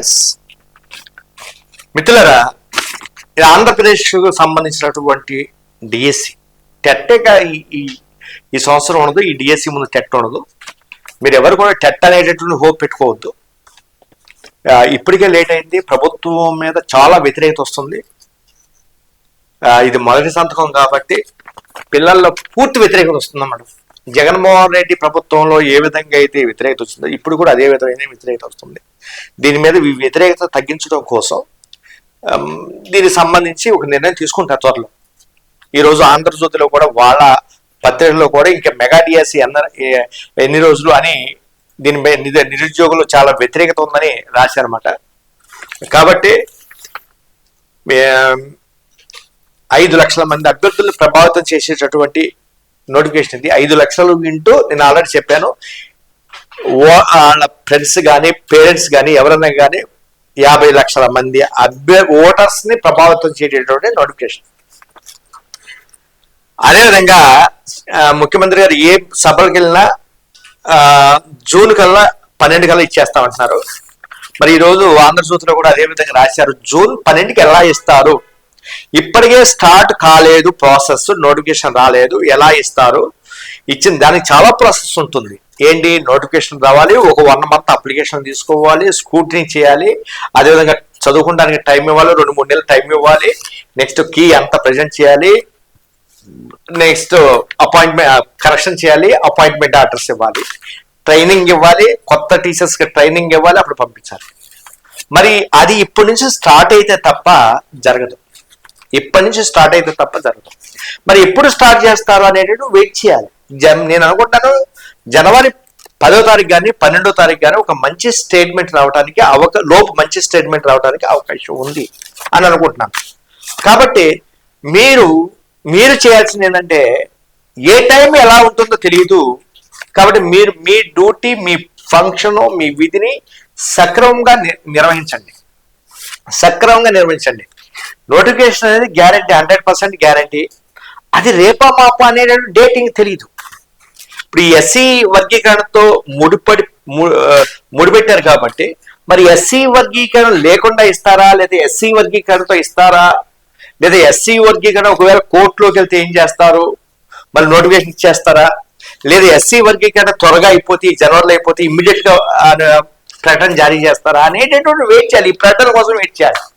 Yes మిత్రులరా ఇది ఆంధ్రప్రదేశ్కు సంబంధించినటువంటి డిఎస్సి టెట్టేగా ఈ ఈ- సంవత్సరం ఉండదు ఈ డిఎస్సి ముందు టెట్ ఉండదు. మీరు ఎవరు కూడా టెట్ అనేటటువంటి హోప్ పెట్టుకోవద్దు. ఇప్పటికే లేట్ అయింది. ప్రభుత్వం మీద చాలా వ్యతిరేకత వస్తుంది. ఇది మొదటి సంతకం కాబట్టి పిల్లల్లో పూర్తి వ్యతిరేకత వస్తుంది అన్నమాట జగన్మోహన్ రెడ్డి ప్రభుత్వంలో ఏ విధంగా అయితే వ్యతిరేకత వచ్చిందో ఇప్పుడు కూడా అదే విధమైన వ్యతిరేకత వస్తుంది. దీని మీద వ్యతిరేకత తగ్గించడం కోసం దీనికి సంబంధించి ఒక నిర్ణయం తీసుకుంటారు త్వరలో. ఈరోజు ఆంధ్రజ్యోతిలో కూడా వాళ్ళ పత్రికలో కూడా ఇంకా మెగా డిఎస్సి ఎన్న ఎన్ని రోజులు అని దీని నిరుద్యోగులు చాలా వ్యతిరేకత ఉందని రాశారన్నమాట. కాబట్టి ఐదు లక్షల మంది అభ్యర్థులను ప్రభావితం చేసేటటువంటి నోటిఫికేషన్ ఇది ఐదు లక్షలు ఇంటూ నేను ఆల్రెడీ చెప్పాను. ఓ- వాళ్ళ ఫ్రెండ్స్ కానీ పేరెంట్స్ కానీ ఎవరైనా కానీ యాభై లక్షల మంది అభ్య ఓటర్స్ని ప్రభావితం చేయటటువంటి నోటిఫికేషన్ అదేవిధంగా ముఖ్యమంత్రి గారు ఏ సభలకు వెళ్ళినా జూన్ కల్లా పన్నెండు కల్లా ఇచ్చేస్తామంటున్నారు. మరి ఈరోజు ఆంధ్రజ్యోతిలో కూడా అదే విధంగా రాశారు. జూన్ పన్నెండుకి ఎలా ఇస్తారు? ఇప్పటికే స్టార్ట్ కాలేదు ప్రాసెస్ నోటిఫికేషన్ రాలేదు. ఎలా ఇస్తారు? ఇచ్చిన దానికి చాలా ప్రాసెస్ ఉంటుంది. ఏంటి? నోటిఫికేషన్ రావాలి ఒక వన్ మంత్ అప్లికేషన్ తీసుకోవాలి స్కూటనీ చేయాలి అదేవిధంగా చదువుకోవడానికి టైం ఇవ్వాలి రెండు మూడు నెలలు టైం ఇవ్వాలి నెక్స్ట్ కీ ఎంత ప్రజెంట్ చేయాలి నెక్స్ట్ అపాయింట్మెంట్ కరెక్షన్ చేయాలి అపాయింట్మెంట్ ఆర్డర్స్ ఇవ్వాలి ట్రైనింగ్ ఇవ్వాలి కొత్త టీచర్స్కి ట్రైనింగ్ ఇవ్వాలి అప్పుడు పంపించాలి. మరి అది ఇప్పటి నుంచి స్టార్ట్ అయితే తప్ప జరగదు. ఇప్పటి నుంచి స్టార్ట్ అయితే తప్ప జరగదు. మరి ఎప్పుడు స్టార్ట్ చేస్తారు అనేది వెయిట్ చేయాలి. జన్ నేను అనుకుంటాను జనవరి పదో తారీఖు కానీ పన్నెండో తారీఖు కానీ ఒక మంచి స్టేట్మెంట్ రావడానికి అవక లోపు మంచి స్టేట్మెంట్ రావడానికి అవకాశం ఉంది అని అనుకుంటున్నాను. కాబట్టి మీరు మీరు చేయాల్సింది ఏంటంటే ఏ టైం ఎలా ఉంటుందో తెలియదు. కాబట్టి మీరు మీ డ్యూటీ మీ ఫంక్షన్ మీ విధిని సక్రమంగా ని- నిర్వహించండి. సక్రమంగా నిర్వహించండి. నోటిఫికేషన్ అనేది గ్యారంటీ హండ్రెడ్ పర్సెంట్ గ్యారంటీ. అది రేపా మాపా అనేది డేటింగ్ తెలియదు ఇప్పుడు ఎస్సీ వర్గీకరణతో ముడిపడి ము- ముడిపెట్టారు కాబట్టి మరి ఎస్సీ వర్గీకరణ లేకుండా ఇస్తారా లేదా ఎస్సీ వర్గీకరణతో ఇస్తారా లేదా ఎస్సీ వర్గీకరణ ఒకవేళ కోర్టులోకి వెళ్తే ఏం చేస్తారు? మళ్ళీ నోటిఫికేషన్ ఇచ్చేస్తారా? లేదా ఎస్సీ వర్గీకరణ త్వరగా అయిపోతే జనవరిలో అయిపోతే ఇమ్మీడియట్గా ప్రకటన జారీ చేస్తారా? అనేటటువంటి వెయిట్ చేయాలి. ఈ ప్రకటన కోసం వెయిట్ చేయాలి.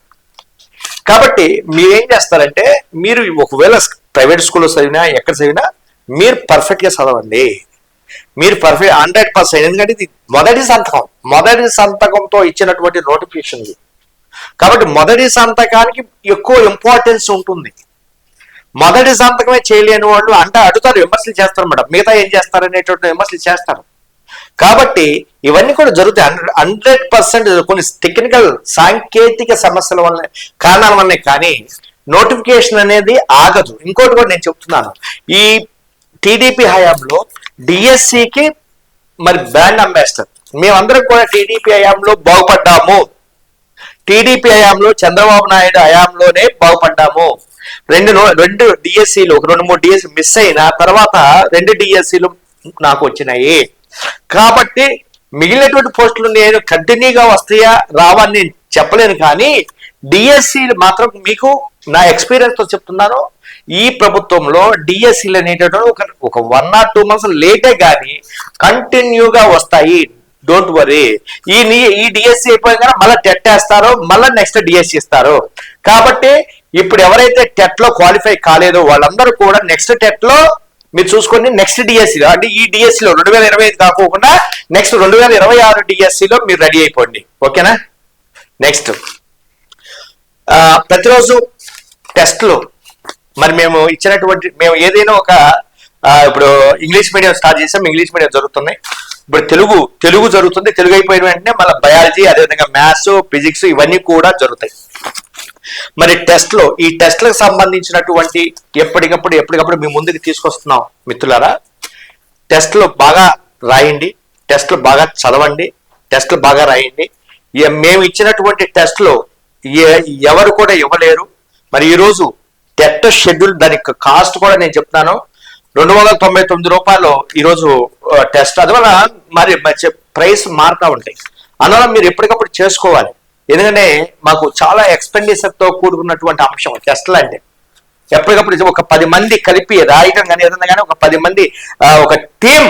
కాబట్టి మీరేం చేస్తారంటే మీరు ఒకవేళ ప్రైవేట్ స్కూల్లో చదివినా ఎక్కడ చదివినా మీరు పర్ఫెక్ట్గా చదవండి. మీరు పర్ఫెక్ట్ హండ్రెడ్ పర్సెంట్ ఎందుకంటే ఇది మొదటి సంతకం. మొదటి సంతకంతో ఇచ్చినటువంటి నోటిఫికేషన్ ఇది. కాబట్టి మొదటి సంతకానికి ఎక్కువ ఇంపార్టెన్స్ ఉంటుంది. మొదటి సంతకమే చేయలేని వాళ్ళు అంటే అడుగుతారు విమర్శలు చేస్తారు మేడం. మిగతా ఏం చేస్తారు అనేటువంటి విమర్శలు చేస్తారు. కాబట్టి ఇవన్నీ కూడా జరుగుతాయి. హండ్రెడ్ పర్సెంట్ కొన్ని టెక్నికల్ సాంకేతిక సమస్యల వల్ల కారణాల వల్లనే కానీ నోటిఫికేషన్ అనేది ఆగదు. ఇంకోటి కూడా నేను చెప్తున్నాను. ఈ టీడీపీ హయాంలో డిఎస్సికి మరి బ్రాండ్ అంబాసిడర్. మేమందరం కూడా టీడీపీ హయాంలో బాగుపడ్డాము. టీడీపీ హయాంలో చంద్రబాబు నాయుడు హయాంలోనే బాగుపడ్డాము. రెండు రెండు డిఎస్సీలు ఒక రెండు మూడు డిఎస్సీ మిస్ అయిన తర్వాత రెండు డిఎస్సీలు నాకు వచ్చినాయి. కాబట్టి మిగిలినటువంటి పోస్టులు నేను కంటిన్యూగా వస్తాయా రావా నేను చెప్పలేను కానీ డిఎస్సీలు మాత్రం మీకు నా ఎక్స్పీరియన్స్తో చెప్తున్నాను. ఈ ప్రభుత్వంలో డిఎస్సీలు అనేటటువంటి ఒక ఒక వన్ ఆర్ టూ మంత్స్ లేటే కానీ కంటిన్యూగా వస్తాయి. డోంట్ వరీ ఈ ఈ డిఎస్సి అయిపోయిన మళ్ళీ టెట్ వేస్తారు మళ్ళీ నెక్స్ట్ డిఎస్సి ఇస్తారు. కాబట్టి ఇప్పుడు ఎవరైతే టెట్లో క్వాలిఫై కాలేదో వాళ్ళందరూ కూడా నెక్స్ట్ టెట్లో మీరు చూసుకోండి నెక్స్ట్ డిఎస్సి అంటే ఈ డిఎస్సి లో రెండు వేల ఇరవై ఐదు కాకుండా నెక్స్ట్ రెండు వేల ఇరవై ఆరు డిఎస్సి లో మీరు రెడీ అయిపోండి. ఓకేనా నెక్స్ట్ ప్రతిరోజు టెస్ట్లు మరి మేము ఇచ్చినటువంటి మేము ఏదైనా ఒక ఇప్పుడు ఇంగ్లీష్ మీడియం స్టార్ట్ చేసాం ఇంగ్లీష్ మీడియం జరుగుతున్నాయి. ఇప్పుడు తెలుగు తెలుగు జరుగుతుంది తెలుగు అయిపోయిన వెంటనే మళ్ళీ బయాలజీ అదేవిధంగా మ్యాథ్స్ ఫిజిక్స్ ఇవన్నీ కూడా జరుగుతాయి. మరి టెస్ట్లో ఈ టెస్ట్లకు సంబంధించినటువంటి ఎప్పటికప్పుడు ఎప్పటికప్పుడు మీ ముందుకు తీసుకొస్తున్నాం మిత్రులారా. టెస్ట్లు బాగా రాయండి టెస్ట్లు బాగా చదవండి టెస్ట్లు బాగా రాయండి. ఇక మేము ఇచ్చినటువంటి టెస్ట్లు ఎవరు కూడా ఇవ్వలేరు. మరి ఈరోజు టెట్ షెడ్యూల్ దానికి కాస్ట్ కూడా నేను చెప్తాను. రెండు వందల తొంభై తొమ్మిది రూపాయలు ఈరోజు టెస్ట్ అందువల్ల మరి ప్రైస్ మారుతూ ఉంటాయి. అందువల్ల మీరు ఎప్పటికప్పుడు చేసుకోవాలి. ఎందుకంటే మాకు చాలా ఎక్స్పెండిచర్తో కూడుకున్నటువంటి అంశం టెస్ట్లు అంటే. ఎప్పటికప్పుడు ఒక పది మంది కలిపి రాయటం కానీ ఏదన్నా కానీ ఒక పది మంది ఒక టీం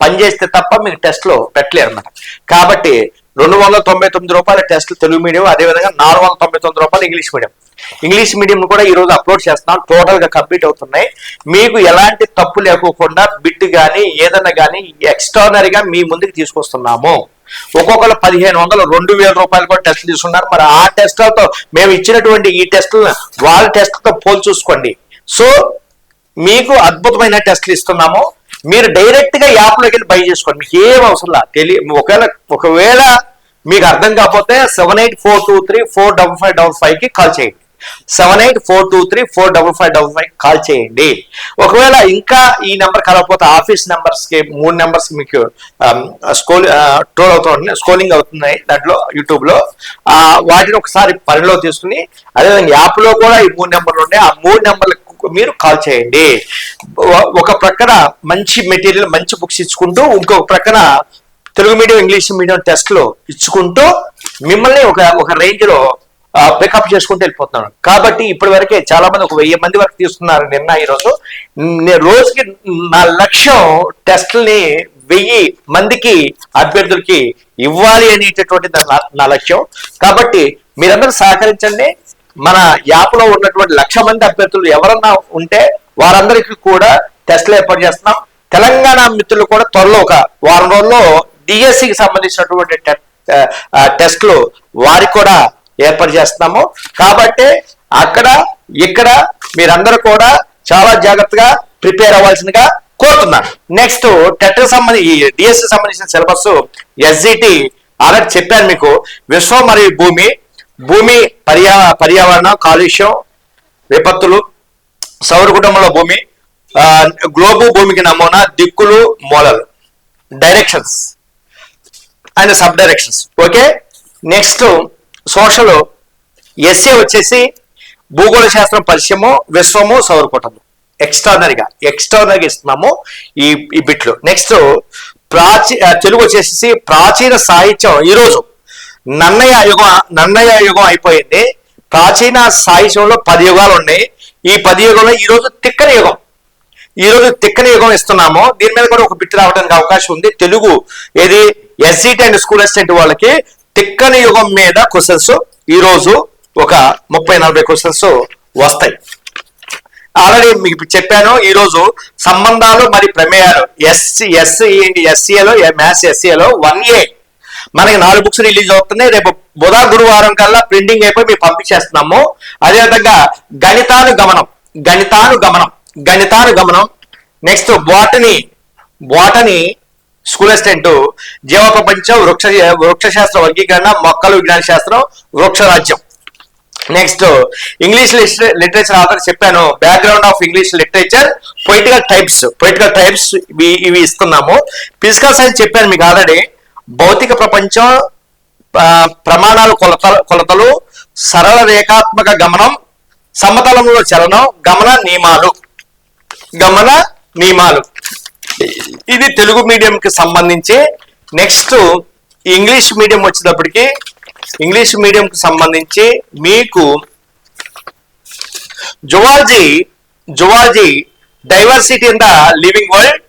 పనిచేస్తే తప్ప మీకు టెస్ట్లో పెట్టలేరు అన్నమాట కాబట్టి రెండు వందల తొంభై తొమ్మిది రూపాయల టెస్ట్ తెలుగు మీడియం అదేవిధంగా నాలుగు వందల తొంభై తొమ్మిది రూపాయలు ఇంగ్లీష్ మీడియం ఇంగ్లీష్ మీడియం కూడా ఈ రోజు అప్లోడ్ చేస్తున్నాం. టోటల్గా కంప్లీట్ అవుతున్నాయి. మీకు ఎలాంటి తప్పు లేకోకుండా బిట్ కానీ ఏదన్నా కానీ ఎక్స్ట్రానరీగా మీ ముందుకు తీసుకొస్తున్నాము. ఒక్కొక్కరు పదిహేను వందలు రెండు వేల రూపాయలు కూడా టెస్ట్ తీసుకున్నారు. మరి ఆ టెస్టులతో మేము ఇచ్చినటువంటి ఈ టెస్టులను వాళ్ళ టెస్ట్తో పోల్ చూసుకోండి. సో మీకు అద్భుతమైన టెస్ట్లు ఇస్తున్నాము. మీరు డైరెక్ట్గా వెళ్ళి బై చేసుకోండి. మీకు ఏం అవసరం తెలియ ఒకవేళ ఒకవేళ మీకు అర్థం కాకపోతే seven eight four two three four double five double ఫైవ్కి కాల్ చేయండి. Seven eight four two three four double five double five call చేయండి. ఒకవేళ ఇంకా ఈ నెంబర్ కలవకపోతే ఆఫీస్ నెంబర్స్కి మూడు నెంబర్స్ మీకు um, స్కోల్ uh, టోల్ అవుతుంది స్కోలింగ్ అవుతున్నాయి దాంట్లో యూట్యూబ్లో. ఆ, వాటిని ఒకసారి పరిలో తీసుకుని అదేవిధంగా యాప్లో కూడా ఈ మూడు నెంబర్లు ఉన్నాయి ఆ మూడు నెంబర్లకు మీరు కాల్ చేయండి. ఒక ప్రక్కన మంచి మెటీరియల్ మంచి బుక్స్ ఇచ్చుకుంటూ ఇంకొక ప్రక్కన తెలుగు మీడియం ఇంగ్లీష్ మీడియం టెస్ట్లో ఇచ్చుకుంటూ మిమ్మల్ని ఒక ఒక రేంజ్లో పికప్ చేసుకుంటూ వెళ్ళిపోతున్నాను కాబట్టి ఇప్పటి వరకే చాలా మంది ఒక వెయ్యి మంది వరకు తీసుకున్నారు నిన్న ఈరోజు. నేను రోజుకి నా లక్ష్యం టెస్ట్ని వెయ్యి మందికి అభ్యర్థులకి ఇవ్వాలి అనేటటువంటి నా నా లక్ష్యం. కాబట్టి మీరందరూ సహకరించండి. మన యాప్లో ఉన్నటువంటి లక్ష మంది అభ్యర్థులు ఎవరన్నా ఉంటే వారందరికీ కూడా టెస్ట్లు ఏర్పాటు చేస్తున్నాం. తెలంగాణ మిత్రులు కూడా త్వరలో ఒక వారం రోజుల్లో డిఎస్సికి సంబంధించినటువంటి టెస్ట్లు వారికి కూడా ఏర్పాటు చేస్తున్నాము. కాబట్టి అక్కడ ఇక్కడ మీరందరూ కూడా చాలా జాగ్రత్తగా ప్రిపేర్ అవ్వాల్సిందిగా కోరుతున్నాను. నెక్స్ట్ టెట్ సంబంధించి డిఎస్సి సంబంధించిన సిలబస్ ఎస్జిటి ఆల్రెడీ చెప్పాను మీకు. విశ్వం మరియు భూమి భూమి పర్యా పర్యావరణం కాలుష్యం విపత్తులు సౌర కుటుంబంలో భూమి గ్లోబు భూమికి నమూనా దిక్కులు మూలలు. Directions and sub directions okay next social SA వచ్చేసి భూగోళ శాస్త్రం పరిచయము విశ్వము సౌర ఎక్స్ట్రానరీగా ఎక్స్ట్రానరీగా ఇస్తున్నాము ఈ ఈ బిట్లు. నెక్స్ట్ ప్రాచీ తెలుగు వచ్చేసి ప్రాచీన సాహిత్యం ఈరోజు. నన్నయ్య యుగం నన్నయ్య యుగం అయిపోయింది. ప్రాచీన సాహిత్యంలో పది యుగాలు ఉన్నాయి. ఈ పది యుగంలో ఈ రోజు తిక్కని యుగం. ఈరోజు తిక్కని యుగం ఇస్తున్నాము. దీని మీద కూడా ఒక బిట్ రావడానికి అవకాశం ఉంది. తెలుగు ఏది ఎస్సీటీ అండ్ స్కూల్ అసిస్టెంట్ వాళ్ళకి తిక్కని యుగం మీద క్వశ్చన్స్ ఈరోజు ఒక ముప్పై నలభై క్వశ్చన్స్ వస్తాయి. ఆల్రెడీ మీకు చెప్పాను ఈరోజు సంబంధాలు మరి ప్రమేయాలు. ఎస్సీ ఎస్సీ ఎస్సీఏలో మ్యాథ్స్ ఎస్సీఏలో వన్ ఏ మనకి నాలుగు బుక్స్ రిలీజ్ అవుతున్నాయి. రేపు బుధ గురువారం కల్లా ప్రింటింగ్ అయిపోయి మేము పంపించేస్తున్నాము. అదేవిధంగా గణితాను గమనం గణితాను గమనం గణితాను గమనం next botany botany school assistant జీవ ప్రపంచం వృక్ష వృక్షశాస్త్ర వర్గీకరణ మొక్కలు విజ్ఞాన శాస్త్రం వృక్షరాజ్యం నెక్స్ట్ ఇంగ్లీష్ లిటరేచర్ ఆథర్ చెప్పాను. Background of English literature poetical types poetical types ఇవి ఇవి ఇస్తున్నాము. ఫిజికల్ సైన్స్ చెప్పాను మీకు ఆల్రెడీ భౌతిక ప్రపంచం ప్రమాణాలు కొలత కొలతలు సరళ రేఖాత్మక గమనం సమతలంలో చలనం గమన నియమాలు. గమన నియమాలు. ఇది తెలుగు మీడియం కి సంబంధించి నెక్స్ట్ ఇంగ్లీష్ మీడియం వచ్చేటప్పటికి ఇంగ్లీష్ మీడియం కి సంబంధించి మీకు zoology zoology diversity in the living world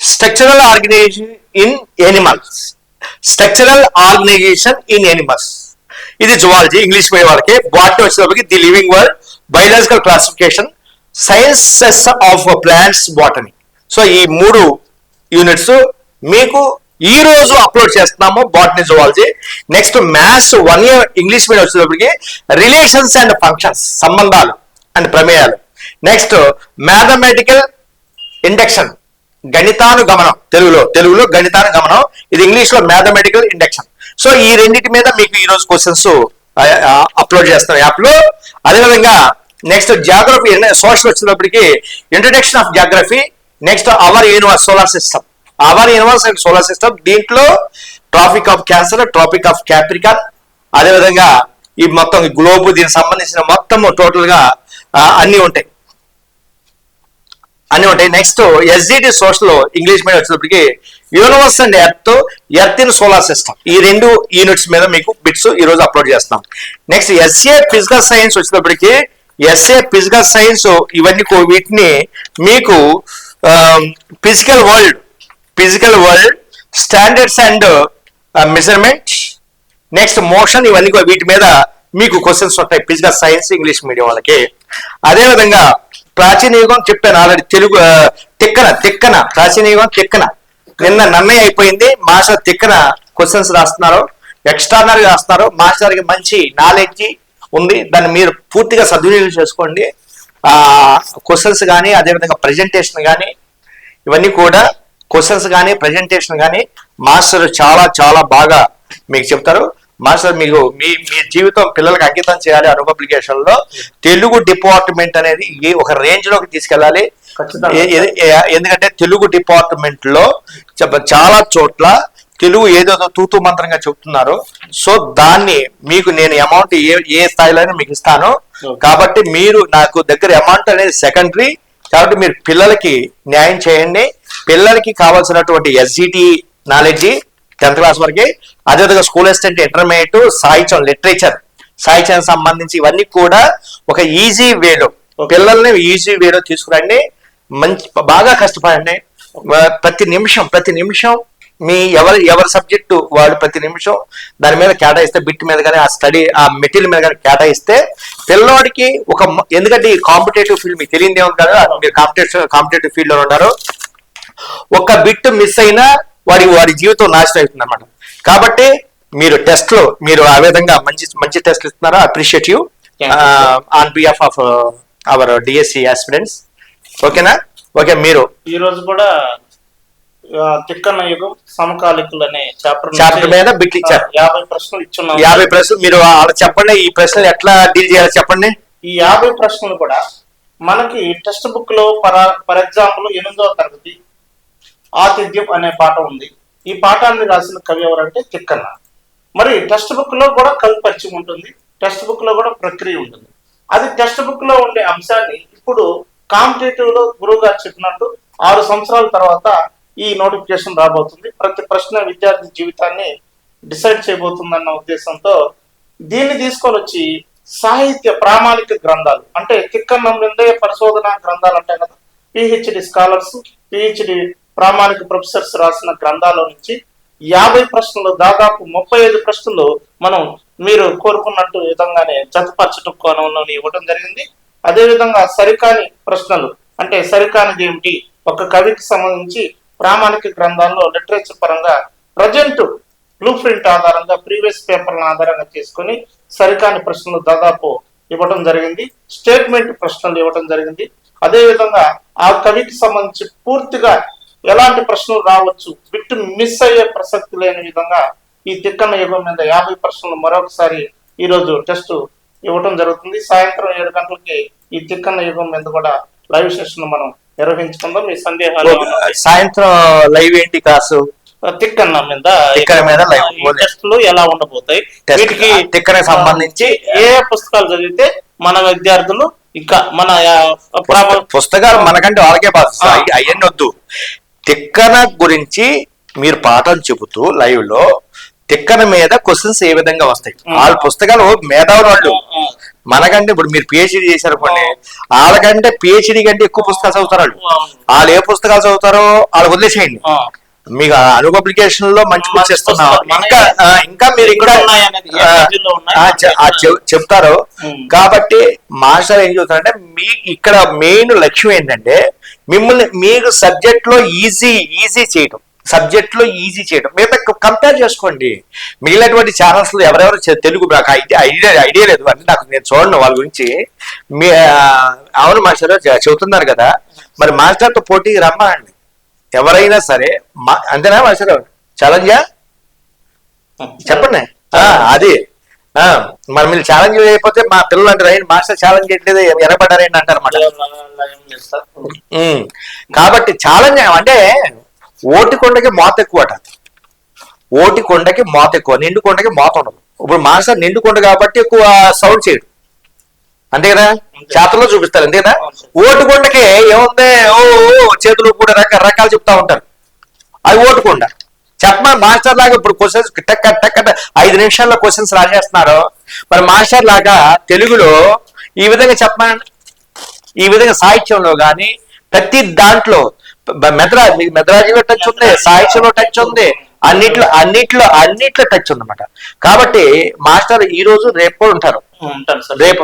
structural organisation in animals. Structural organisation in animals. ఇది జువాలజీ ఇంగ్లీష్ మీడియం వాళ్ళకి. బాటనీ వచ్చేటప్పటికి the living world biological classification sciences of plants botany. So ఈ మూడు units మీకు ఈ రోజు అప్లోడ్ చేస్తున్నాము botany zoology. Next maths one year English medium వచ్చేటప్పటికి రిలేషన్స్ అండ్ ఫంక్షన్స్ సంబంధాలు అండ్ ప్రమేయాలు. నెక్స్ట్ మ్యాథమెటికల్ ఇండక్షన్ గణితానుగమనం తెలుగులో తెలుగులో గణితానుగమనం ఇది ఇంగ్లీష్లో మ్యాథమెటికల్ ఇండక్షన్. సో ఈ రెండింటి మీద మీకు ఈ రోజు క్వశ్చన్స్ అప్లోడ్ చేస్తాం యాప్లో అదేవిధంగా నెక్స్ట్ జాగ్రఫీ సోషల్ వచ్చినప్పటికీ introduction of geography next our universe solar system our universe and solar system దీంట్లో tropic of cancer tropic of capricorn అదేవిధంగా ఈ మొత్తం గ్లోబ్ దీనికి సంబంధించిన మొత్తం టోటల్గా అన్ని ఉంటాయి. అన్ని ఉంటాయి. Next SGT social English medium వచ్చేటప్పటికి universe and earth earth in solar system ఈ రెండు యూనిట్స్ మీద మీకు బిట్స్ ఈ రోజు అప్లోడ్ చేస్తాం. నెక్స్ట్ ఎస్ఏ ఫిజికల్ సైన్స్ వచ్చేటప్పటికి ఎస్ఏ ఫిజికల్ సైన్స్ ఇవన్నీ వీటిని మీకు physical world physical world standards and measurement next motion ఇవన్నీ కూడా వీటి మీద మీకు క్వశ్చన్స్ ఉంటాయి. ఫిజికల్ సైన్స్ ఇంగ్లీష్ మీడియం వాళ్ళకి. అదేవిధంగా ప్రాచీన యుగం చెప్పాను ఆల్రెడీ తెలుగు uh, తిక్కన తిక్కన. ప్రాచీన యుగం తిక్కన. నిన్న నన్నయ్య అయిపోయింది. మాస్టర్ తిక్కన క్వశ్చన్స్ రాస్తున్నారు. ఎక్స్ట్రానరీ రాస్తున్నారు. మాస్టర్కి మంచి నాలెడ్జ్ ఉంది. దాన్ని మీరు పూర్తిగా సద్వినియోగం చేసుకోండి. క్వశ్చన్స్ కానీ అదేవిధంగా ప్రజెంటేషన్ కానీ ఇవన్నీ కూడా క్వశ్చన్స్ కానీ ప్రజెంటేషన్ కానీ మాస్టర్ చాలా చాలా బాగా మీకు చెప్తారు. మాస్టర్ మీకు మీ మీ జీవితం పిల్లలకి అంకితం చేయాలి అను పబ్లికేషన్లో తెలుగు డిపార్ట్మెంట్ అనేది ఒక రేంజ్లోకి తీసుకెళ్ళాలి. ఎందుకంటే తెలుగు డిపార్ట్మెంట్లో చాలా చోట్ల తెలుగు ఏదో తూతు మంత్రంగా చెప్తున్నారు సో దాన్ని మీకు నేను అమౌంట్ ఏ ఏ స్థాయిలో మీకు ఇస్తాను. కాబట్టి మీరు నాకు దగ్గర అమౌంట్ అనేది సెకండరీ కాబట్టి మీరు పిల్లలకి న్యాయం చేయండి. పిల్లలకి కావాల్సినటువంటి ఎస్జిటి నాలెడ్జ్ టెన్త్ క్లాస్ వరకే అదేవిధంగా స్కూల్ అసిస్టెంట్ ఇంటర్మీడియట్ సాహిత్యం లిటరేచర్ సాహిత్యానికి సంబంధించి ఇవన్నీ కూడా ఒక ఈజీ వేలో. పిల్లల్ని ఈజీ వేలో తీసుకురండి. మంచి బాగా కష్టపడండి. ప్రతి నిమిషం ప్రతి నిమిషం మీ ఎవరి ఎవరి సబ్జెక్టు వాడు ప్రతి నిమిషం దాని మీద కేటాయిస్తే బిట్ మీద కానీ ఆ స్టడీ ఆ మెటీరియల్ మీద కానీ కేటాయిస్తే పిల్లోడికి ఒక ఎందుకంటే ఈ కాంపిటేటివ్ ఫీల్డ్ మీకు తెలియదు ఏమో కదా మీరు కాంపిటేటివ్ కాంపిటేటివ్ ఫీల్డ్లో ఉన్నారు ఒక్క బిట్ మిస్ అయినా వాడి వాడి జీవితం నాశనం అవుతుంది అనమాట కాబట్టి మీరు టెస్ట్లో మీరు ఆ విధంగా మంచి మంచి టెస్ట్ ఇస్తున్నారా? Appreciate you on behalf of our DSC aspirants ఓకేనా ఓకే మీరు. ఈ రోజు కూడా తిక్కన్న యుగం సమకాలికులు అనే చాప్టర్ Chapter మీద బిట్లు ఇచ్చారు. యాభై ప్రశ్నలు ఇచ్చున్నాం. యాభై ప్రశ్నలు మీరు వాళ్ళకి చెప్పండి ఈ ప్రశ్నలు ఎట్లా డీల్ చేయాలో చెప్పండి. ఈ యాభై ప్రశ్నలు కూడా మనకి టెక్స్ట్ బుక్లో ఫర్ ఫర్ ఎగ్జాంపుల్ ఎనిమిదవ తరగతి ఆతిథ్యం అనే పాఠం ఉంది. ఈ పాఠాన్ని రాసిన కవి ఎవరంటే తిక్కన్న. మరి టెక్స్ట్ బుక్లో కూడా కవి పరిచయం ఉంటుంది టెక్స్ట్ బుక్లో కూడా ప్రక్రియ ఉంటుంది. అది టెక్స్ట్ బుక్లో ఉండే అంశాన్ని ఇప్పుడు కాంపిటేటివ్లో గురువు గారు చెప్పినట్టు ఆరు సంవత్సరాల తర్వాత ఈ నోటిఫికేషన్ రాబోతుంది. ప్రతి ప్రశ్న విద్యార్థి జీవితాన్ని డిసైడ్ చేయబోతుందన్న ఉద్దేశంతో దీన్ని తీసుకొని వచ్చి సాహిత్య ప్రామాణిక గ్రంథాలు అంటే తిక్కన్నం నిందే పరిశోధన గ్రంథాలు అంటాయి కదా పిహెచ్డి స్కాలర్స్ పిహెచ్డి ప్రామాణిక ప్రొఫెసర్స్ రాసిన గ్రంథాల నుంచి యాభై ప్రశ్నలు దాదాపు ముప్పై ఐదు ప్రశ్నలు మనం మీరు కోరుకున్నట్టు విధంగానే జతపరచటం కోణంలో ఇవ్వడం జరిగింది. అదేవిధంగా సరికాని ప్రశ్నలు అంటే సరికానిది ఏమిటి ఒక కవికి సంబంధించి ప్రామాణిక గ్రంథాల్లో లిటరేచర్ పరంగా ప్రజెంట్ బ్లూ ప్రింట్ ఆధారంగా ప్రీవియస్ పేపర్లను ఆధారంగా చేసుకొని సరికాని ప్రశ్నలు దాదాపు ఇవ్వడం జరిగింది. స్టేట్మెంట్ ప్రశ్నలు ఇవ్వడం జరిగింది. అదేవిధంగా ఆ కవికి సంబంధించి పూర్తిగా ఎలాంటి ప్రశ్నలు రావచ్చు బిట్ మిస్ అయ్యే ప్రసక్తి లేని విధంగా ఈ తిక్కన్న యుగం మీద యాభై ప్రశ్నలు మరొకసారి ఈరోజు టెస్ట్ ఇవ్వటం జరుగుతుంది. సాయంత్రం ఏడు గంటలకి ఈ తిక్కన్న యుగం మీద కూడా లైవ్ సెషన్ మనం నిర్వహించుకుందాం. మీ సందేహాలు సాయంత్రం లైవ్ ఏంటి కాసు తిక్కన్న మీద. తిక్కన మీద టెస్టులు ఎలా ఉండబోతాయి? వీటికి తిక్కనకి సంబంధించి. ఏ పుస్తకాలు చదివితే మన విద్యార్థులు ఇంకా మన పుస్తకాలు మనకంటే వాళ్ళకే. అవన్నీ వద్దు తిక్కన గురించి మీరు పాఠం చెబుతూ లైవ్లో తిక్కన మీద క్వశ్చన్స్ ఏ విధంగా వస్తాయి. వాళ్ళ పుస్తకాలు మేధావులు వాళ్ళు మనకంటే ఇప్పుడు మీరు పిహెచ్డి చేశారు కొన్ని వాళ్ళకంటే పిహెచ్డి కంటే ఎక్కువ పుస్తకాలు చదువుతారు వాళ్ళు. వాళ్ళు ఏ పుస్తకాలు చదువుతారో వాళ్ళు వదిలేసేయండి. మీకు అను పబ్లికేషన్లో మంచి పుస్తకాలు ఇంకా ఇంకా మీరు ఇక్కడ చెప్తారు. కాబట్టి మాస్టర్ ఏం చెబుతారంటే మీ ఇక్కడ మెయిన్ లక్ష్యం ఏంటంటే మిమ్మల్ని మీకు సబ్జెక్ట్లో ఈజీ ఈజీ చేయడం సబ్జెక్ట్లో ఈజీ చేయడం. మిగతా కంపేర్ చేసుకోండి. మిగిలినటువంటి ఛానల్స్లో ఎవరెవరు తెలుగు నాకు ఐడియా ఐడియా ఐడియా లేదు. అంటే నాకు నేను చూడను వాళ్ళ గురించి. మీ అవును మాస్టర్ చెబుతున్నారు కదా. మరి మాస్టర్తో పోటీ రమ్మనండి ఎవరైనా సరే మా అంతేనా మాస్టర్ ఛాలెంజా? చెప్పండి. అది. మరి మీరు ఛాలెంజ్ చేయకపోతే మా పిల్లలు అంటే రైట్ మాస్టర్ ఛాలెంజ్ చేయట్లేదు ఎనపడ్డారేంటి అంటారు సార్. కాబట్టి ఛాలెంజ్ అంటే ఓటి కొండకి మోత ఎక్కువట ఓటి కొండకి మోత ఎక్కువ నిండు కొండకి మోత ఉండదు ఇప్పుడు మాస్టర్ నిండు కొండ కాబట్టి ఎక్కువ సౌండ్ చేయడు. అంతే కదా? చేతల్లో చూపిస్తారు అంతే కదా? అవును సార్. ఓటుకొండకి ఏముంది? ఓ చేతులు కూడా రకరకాలు చెప్తా ఉంటారు. అది ఓటుకొండ. చెప్పమని మాస్టర్ లాగా ఇప్పుడు క్వశ్చన్స్ టక్ టక్ ఐదు నిమిషాల్లో క్వశ్చన్స్ రాసేస్తున్నారు. మరి మాస్టర్ లాగా తెలుగులో ఈ విధంగా చెప్పమని ఈ విధంగా సాహిత్యంలో గాని ప్రతి దాంట్లో బ- మెద్రా మీకు మెద్రాజీలో టచ్ ఉంది సాహిత్యంలో టచ్ ఉంది అన్నిట్లో అన్నిట్లో అన్నిట్లో టచ్ ఉందన్నమాట. కాబట్టి మాస్టర్ ఈ రోజు రేపు కూడా ఉంటారు. రేపు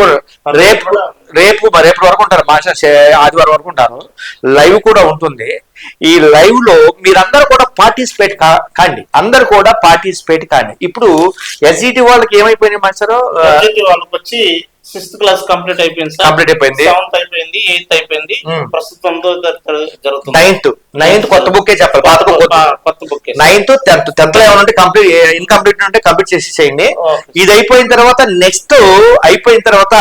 రేపు రేపు రేపు వరకు ఉంటారు మాస్టర్ ఆదివారం వరకు ఉంటారు. లైవ్ కూడా ఉంటుంది. ఈ లైవ్లో మీరందరూ కూడా పార్టిసిపేట్ కాండి. అందరు కూడా పార్టిసిపేట్ కాండి. ఇప్పుడు ఎస్జిటి వాళ్ళకి ఏమైపోయింది మాస్టర్? వాళ్ళకి వచ్చి సిక్స్త్ క్లాస్ కంప్లీట్ అయిపోయింది Complete అయిపోయింది. సెవెంత్ అయిపోయింది ఎయిత్ అయిపోయింది. ప్రస్తుతం జరుగుతుంది. నైన్త్ నైన్త్ కొత్త బుక్కే చెప్పాలి. పాత బుక్ కొత్త- బుక్ నైన్త్ టెన్త్ టెన్త్లో ఏమైనా కంప్లీట్ ఇన్కంప్లీట్ ఉంటే కంప్లీట్ చేసి చేయండి. ఇది అయిపోయిన తర్వాత నెక్స్ట్ అయిపోయిన తర్వాత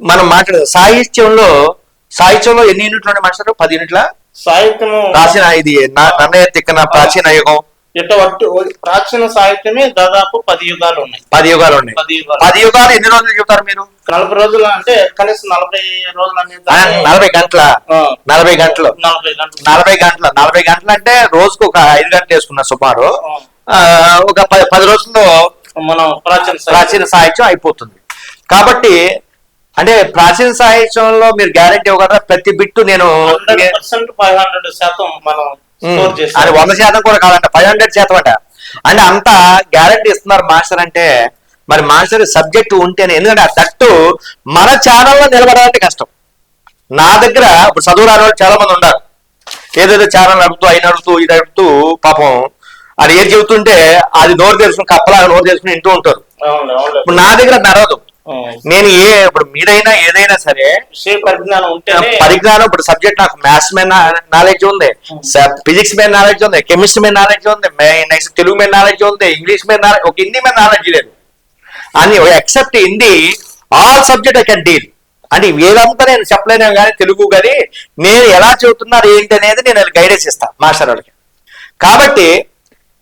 మనం మాట్లాడదాం. సాహిత్యంలో సాహిత్యంలో ఎన్ని యూనిట్లు ఉన్నాయి మాస్టర్? పది యూనిట్ల? సాహిత్యము ప్రాచీన ఇది నన్నయ్య తిక్కన ప్రాచీన యుగం. ఇటువంటి ప్రాచీన సాహిత్యమే దాదాపు పది యుగాలు ఉన్నాయి. పది యుగాలు ఉన్నాయి. పది యుగాలు. పది యుగాలు ఎన్ని రోజులు చెప్తారు మీరు? నలభై రోజులు అంటే కనీసం నలభై రోజులు అనేది నలభై గంటల? నలభై గంటలు. నలభై గంటలు. నలభై గంటల. నలభై గంటలు అంటే రోజుకు ఒక ఐదు గంటలు వేసుకున్న సుమారు. ఒక పది పది రోజుల్లో మనం ప్రాచీన ప్రాచీన సాహిత్యం అయిపోతుంది. కాబట్టి అంటే ప్రాచీన సాహిత్యంలో మీరు గ్యారెంటీ ఇవ్వగలరా? ప్రతి బిట్టు నేను ఫైవ్ హండ్రెడ్ శాతం మనం స్కోర్ అది చేస్తాం వంద శాతం కూడా కాదంట ఫైవ్ హండ్రెడ్ శాతం అట. అంటే అంత గ్యారెంటీ ఇస్తున్నారు మాస్టర్ అంటే మరి మాస్టర్ సబ్జెక్ట్ ఉంటేనే. ఎందుకంటే ఆ తట్టు మన ఛానల్లో నిలబడాలంటే కష్టం. నా దగ్గర ఇప్పుడు చదువు రాని వాళ్ళు చాలా మంది ఉన్నారు. ఏదేదో ఛానల్ నడుపుతూ అయిన నడుపుతూ ఇది నడుపుతూ పాపం అది ఏది చెబుతుంటే అది నోరు తెలుసుకుని కప్పలాగా నోరు తెలుసుకుని వింటూ ఉంటారు. ఇప్పుడు నా దగ్గర నడవదు. ఆ, నేను ఏ ఇప్పుడు మీరైనా ఏదైనా సరే విషయ పరిజ్ఞానం ఉంటేనే పరిజ్ఞానం ఇప్పుడు సబ్జెక్ట్ నాకు మ్యాథ్స్ మీద నాలెడ్జ్ ఉంది ఫిజిక్స్ మీద నాలెడ్జ్ ఉంది కెమిస్ట్రీ మీద నాలెడ్జ్ ఉంది నెక్స్ట్ తెలుగు మీద నాలెడ్జ్ ఉంది ఇంగ్లీష్ మీద నాలెడ్జ్ ఒక హిందీ మీద నాలెడ్జ్ లేదు. అని except Hindi all subject I can deal అంటే వేదంతా నేను చెప్పలేను కానీ తెలుగు కానీ నేను ఎలా చెబుతున్నారు ఏంటి అనేది నేను గైడెన్స్ ఇస్తాను మాస్టర్ వాళ్ళకి. కాబట్టి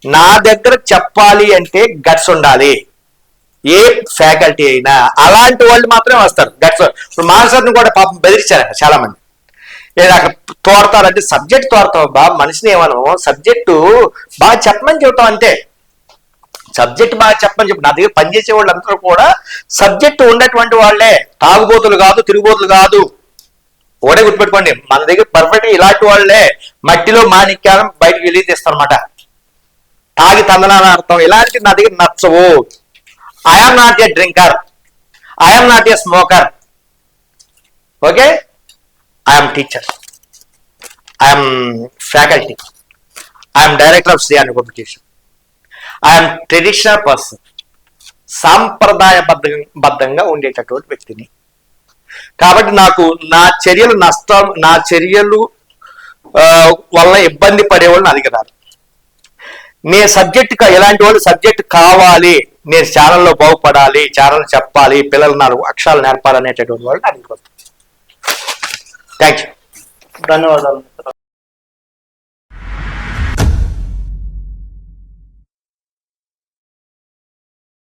నా దగ్గర చెప్పాలి అంటే గట్స్ ఉండాలి. ఏ ఫ్యాకల్టీ అయినా అలాంటి వాళ్ళు మాత్రమే వస్తారు. దట్స్ ఇప్పుడు మాస్టర్ని కూడా పాపం బెదిరించారు చాలా మంది లేదా అక్కడ తోడతారంటే సబ్జెక్ట్ తోడతావు బా మనిషిని ఏమను సబ్జెక్టు బాగా చెప్పమని చెబుతాం అంతే. సబ్జెక్ట్ బాగా చెప్పమని చెప్పి. నా దగ్గర పనిచేసే వాళ్ళందరూ కూడా సబ్జెక్ట్ ఉన్నటువంటి వాళ్ళే. తాగుబోతులు కాదు తిరుగుబోతులు కాదు. ఒకటే గుర్తుపెట్టుకోండి. మన దగ్గర పర్ఫెక్ట్ ఇలాంటి వాళ్ళే. మట్టిలో మాణిక్యాలను బయటకు వెళ్ళి తీస్తారనమాట తాగి తందనాన్ని అర్థం ఇలాంటి నా దగ్గర నచ్చవు. I'm not a drinker I'm not a smoker okay I'm teacher I'm faculty I'm director of Shri competition I'm traditional person సాంప్రదాయబద్ధ బద్ధంగా ఉండేటటువంటి వ్యక్తిని. కాబట్టి నాకు నా చర్యలు నష్టం నా చర్యలు వల్ల ఇబ్బంది పడేవాళ్ళు అడిగినారు నే సబ్జెక్ట్ ఎలాంటి వాళ్ళు సబ్జెక్ట్ కావాలి. నేను ఛానల్లో బాగుపడాలి ఛానల్ చెప్పాలి పిల్లలు నాలుగు అక్షరాలు నేర్పాలనేటటువంటి వాళ్ళు నా థ్యాంక్ యూ ధన్యవాదాలు.